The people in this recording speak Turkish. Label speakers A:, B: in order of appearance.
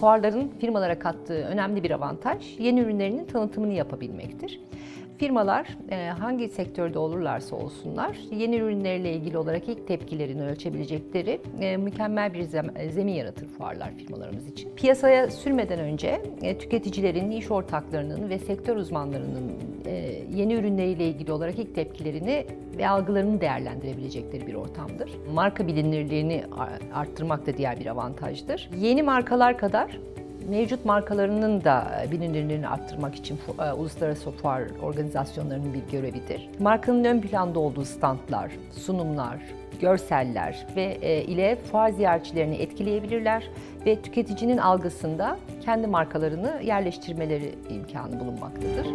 A: Fuarların firmalara kattığı önemli bir avantaj yeni ürünlerinin tanıtımını yapabilmektir. Firmalar e, hangi sektörde olurlarsa olsunlar yeni ürünlerle ilgili olarak ilk tepkilerini ölçebilecekleri e, mükemmel bir zem- zemin yaratır fuarlar firmalarımız için. Piyasaya sürmeden önce e, tüketicilerin, iş ortaklarının ve sektör uzmanlarının yeni ürünleriyle ilgili olarak ilk tepkilerini ve algılarını değerlendirebilecekleri bir ortamdır. Marka bilinirliğini arttırmak da diğer bir avantajdır. Yeni markalar kadar mevcut markalarının da bilinirliğini arttırmak için e, uluslararası fuar organizasyonlarının bir görevidir. Markanın ön planda olduğu standlar, sunumlar, görseller ve e, ile fuar ziyaretçilerini etkileyebilirler ve tüketicinin algısında kendi markalarını yerleştirmeleri imkanı bulunmaktadır.